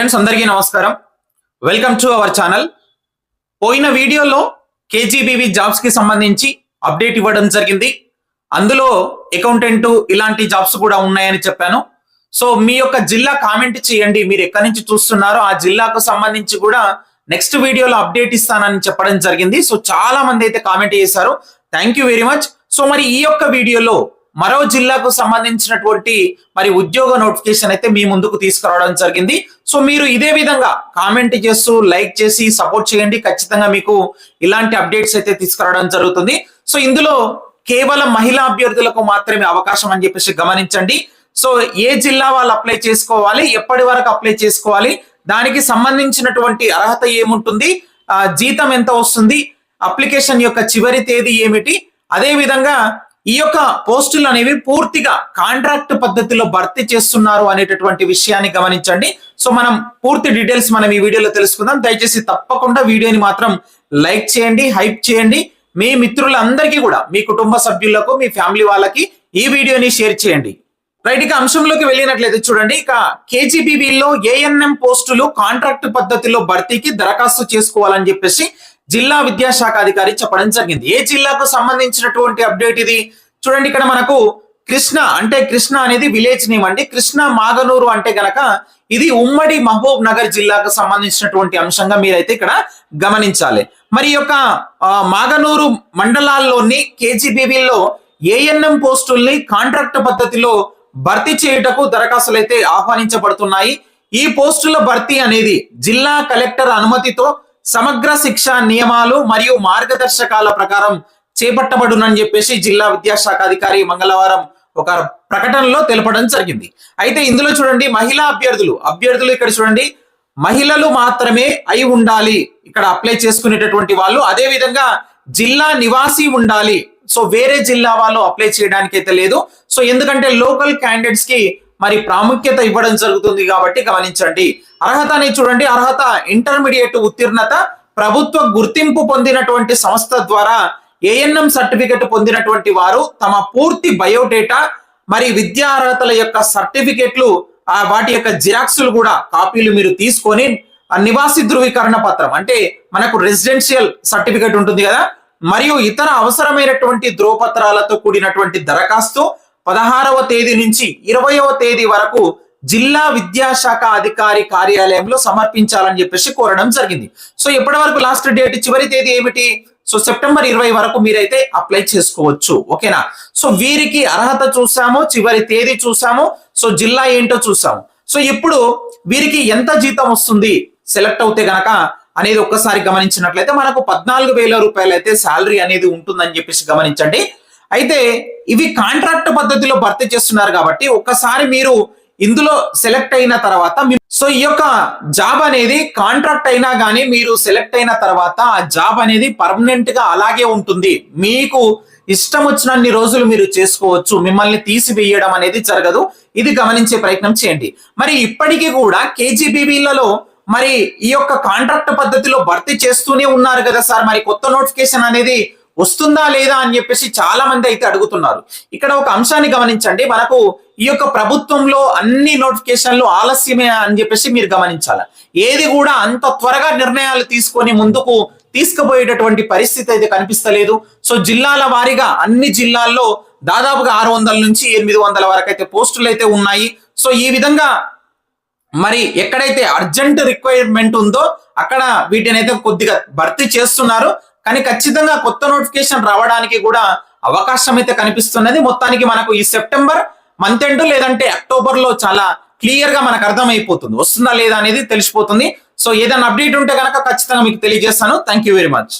Friends అందరికీ నమస్కారం. Welcome to our channel పోయిన వీడియోలో కేజీబీవి జాబ్స్కి సంబంధించి అప్డేట్ ఇవ్వడం జరిగింది. అందులో అకౌంటెంట్ ఇలాంటి జాబ్స్ కూడా ఉన్నాయని చెప్పాను. సో మీ యొక్క జిల్లా కామెంట్ చేయండి. మీరు ఎక్కడి నుంచి చూస్తున్నారో ఆ జిల్లాకు సంబంధించి కూడా నెక్స్ట్ వీడియోలో అప్డేట్ ఇస్తానని చెప్పడం జరిగింది. సో చాలా మంది అయితే కామెంట్ చేశారు. Thank you very much so మరి ఈ యొక్క వీడియోలో మరో జిల్లాకు సంబంధించినటువంటి మరి ఉద్యోగ నోటిఫికేషన్ అయితే మీ ముందుకు తీసుకురావడం జరిగింది. సో మీరు ఇదే విధంగా కామెంట్ చేస్తూ లైక్ చేసి సపోర్ట్ చేయండి. ఖచ్చితంగా మీకు ఇలాంటి అప్డేట్స్ అయితే తీసుకురావడం జరుగుతుంది. సో ఇందులో కేవలం మహిళా అభ్యర్థులకు మాత్రమే అవకాశం అని చెప్పేసి గమనించండి. సో ఏ జిల్లా వాళ్ళు అప్లై చేసుకోవాలి ఎప్పటి వరకు అప్లై చేసుకోవాలి దానికి సంబంధించినటువంటి అర్హత ఏముంటుంది జీతం ఎంత వస్తుంది అప్లికేషన్ యొక్క చివరి తేదీ ఏమిటి అదేవిధంగా ఈ యొక్క పోస్టులు అనేవి పూర్తిగా కాంట్రాక్ట్ పద్ధతిలో భర్తీ చేస్తున్నారు అనేటటువంటి విషయాన్ని గమనించండి. సో మనం పూర్తి డీటెయిల్స్ మనం ఈ వీడియోలో తెలుసుకుందాం. దయచేసి తప్పకుండా వీడియోని మాత్రం లైక్ చేయండి హైప్ చేయండి. మీ మిత్రులందరికీ కూడా మీ కుటుంబ సభ్యులకు మీ ఫ్యామిలీ వాళ్ళకి ఈ వీడియోని షేర్ చేయండి. రైట్ ఇక అంశంలోకి వెళ్ళినట్లయితే చూడండి. ఇక కేజీబీబీలో ఏఎన్ఎం పోస్టులు కాంట్రాక్ట్ పద్ధతిలో భర్తీకి దరఖాస్తు చేసుకోవాలని చెప్పేసి జిల్లా విద్యాశాఖ అధికారి చెప్పడం జరిగింది. ఏ జిల్లాకు సంబంధించినటువంటి అప్డేట్ ఇది? చూడండి ఇక్కడ మనకు కృష్ణ అంటే కృష్ణ అనేది విలేజ్ నేమ్ అండి. కృష్ణ మాగనూరు అంటే గనక ఇది ఉమ్మడి మహబూబ్ నగర్ జిల్లాకు సంబంధించినటువంటి అంశంగా మీరైతే ఇక్కడ గమనించాలి. మరి యొక్క మాగనూరు మండలాల్లోని కేజీబీవీల్లో ఏఎన్ఎం పోస్టుల్ని కాంట్రాక్ట్ పద్ధతిలో భర్తీ చేయుటకు దరఖాస్తులు అయితే ఆహ్వానించబడుతున్నాయి. ఈ పోస్టుల భర్తీ అనేది జిల్లా కలెక్టర్ అనుమతితో సమగ్ర శిక్ష నియమాలు మరియు మార్గదర్శకాల ప్రకారం చేపట్టబడునని చెప్పేసి జిల్లా విద్యాశాఖ అధికారి మంగళవారం ఒక ప్రకటనలో తెలపడం జరిగింది. అయితే ఇందులో చూడండి మహిళా అభ్యర్థులు అభ్యర్థులు ఇక్కడ చూడండి మహిళలు మాత్రమే అయి ఉండాలి. ఇక్కడ అప్లై చేసుకునేటటువంటి వాళ్ళు అదే విధంగా జిల్లా నివాసి ఉండాలి. సో వేరే జిల్లా వాళ్ళు అప్లై చేయడానికి అయితే లేదు. సో ఎందుకంటే లోకల్ క్యాండిడేట్స్కి మరి ప్రాముఖ్యత ఇవ్వడం జరుగుతుంది కాబట్టి గమనించండి. అర్హత అనేది చూడండి. అర్హత ఇంటర్మీడియట్ ఉత్తీర్ణత ప్రభుత్వ గుర్తింపు పొందినటువంటి సంస్థ ద్వారా ఏఎన్ఎం సర్టిఫికెట్ పొందినటువంటి వారు తమ పూర్తి బయోడేటా మరి విద్యా అర్హతల యొక్క సర్టిఫికెట్లు వాటి యొక్క జిరాక్సులు కూడా కాపీలు మీరు తీసుకొని నివాసి ధృవీకరణ పత్రం అంటే మనకు రెసిడెన్షియల్ సర్టిఫికెట్ ఉంటుంది కదా మరియు ఇతర అవసరమైనటువంటి ధ్రువపత్రాలతో కూడినటువంటి దరఖాస్తు పదహారవ తేదీ నుంచి ఇరవయవ తేదీ వరకు జిల్లా విద్యాశాఖ అధికారి కార్యాలయంలో సమర్పించాలని చెప్పేసి కోరడం జరిగింది. సో ఇప్పటి వరకు లాస్ట్ డేట్ చివరి తేదీ ఏమిటి? సో సెప్టెంబర్ ఇరవై వరకు మీరైతే అప్లై చేసుకోవచ్చు. ఓకేనా? సో వీరికి అర్హత చూసాము చివరి తేదీ చూసాము సో జిల్లా ఏంటో చూసాము. సో ఇప్పుడు వీరికి ఎంత జీతం వస్తుంది? సెలెక్ట్ అవుతే గనక అనేది ఒక్కసారి గమనించినట్లయితే మనకు పద్నాలుగు వేల రూపాయలు అయితే శాలరీ అనేది ఉంటుందని చెప్పేసి గమనించండి. అయితే ఇవి కాంట్రాక్ట్ పద్ధతిలో భర్తీ చేస్తున్నారు కాబట్టి ఒక్కసారి మీరు ఇందులో సెలెక్ట్ అయిన తర్వాత సో ఈ యొక్క జాబ్ అనేది కాంట్రాక్ట్ అయినా కానీ మీరు సెలెక్ట్ అయిన తర్వాత ఆ జాబ్ అనేది పర్మనెంట్గా అలాగే ఉంటుంది. మీకు ఇష్టం వచ్చినన్ని రోజులు మీరు చేసుకోవచ్చు. మిమ్మల్ని తీసివేయడం అనేది జరగదు. ఇది గమనించే ప్రయత్నం చేయండి. మరి ఇప్పటికీ కూడా కేజీబీబీలలో మరి ఈ యొక్క కాంట్రాక్ట్ పద్ధతిలో భర్తీ చేస్తూనే ఉన్నారు కదా సార్. మరి కొత్త నోటిఫికేషన్ అనేది వస్తుందా లేదా అని చెప్పేసి చాలా మంది అయితే అడుగుతున్నారు. ఇక్కడ ఒక అంశాన్ని గమనించండి. మనకు ఈ యొక్క ప్రభుత్వంలో అన్ని నోటిఫికేషన్లు ఆలస్యమే అని చెప్పేసి మీరు గమనించాలి. ఏది కూడా అంత త్వరగా నిర్ణయాలు తీసుకొని ముందుకు తీసుకుపోయేటటువంటి పరిస్థితి అయితే కనిపిస్తలేదు. సో జిల్లాల వారీగా అన్ని జిల్లాల్లో దాదాపుగా ఆరు వందల నుంచి ఎనిమిది వందల వరకు అయితే పోస్టులు అయితే ఉన్నాయి. సో ఈ విధంగా మరి ఎక్కడైతే అర్జెంట్ రిక్వైర్మెంట్ ఉందో అక్కడ వీటిని అయితే కొద్దిగా భర్తీ చేస్తున్నారు. కానీ ఖచ్చితంగా కొత్త నోటిఫికేషన్ రావడానికి కూడా అవకాశం అయితే కనిపిస్తున్నది. మొత్తానికి మనకు ఈ సెప్టెంబర్ మంత్ ఎండ్ లేదంటే అక్టోబర్లో చాలా క్లియర్గా మనకు అర్థమైపోతుంది. వస్తుందా లేదా అనేది తెలిసిపోతుంది. సో ఏదైనా అప్డేట్ ఉంటే కనుక ఖచ్చితంగా మీకు తెలియజేస్తాను. Thank you very much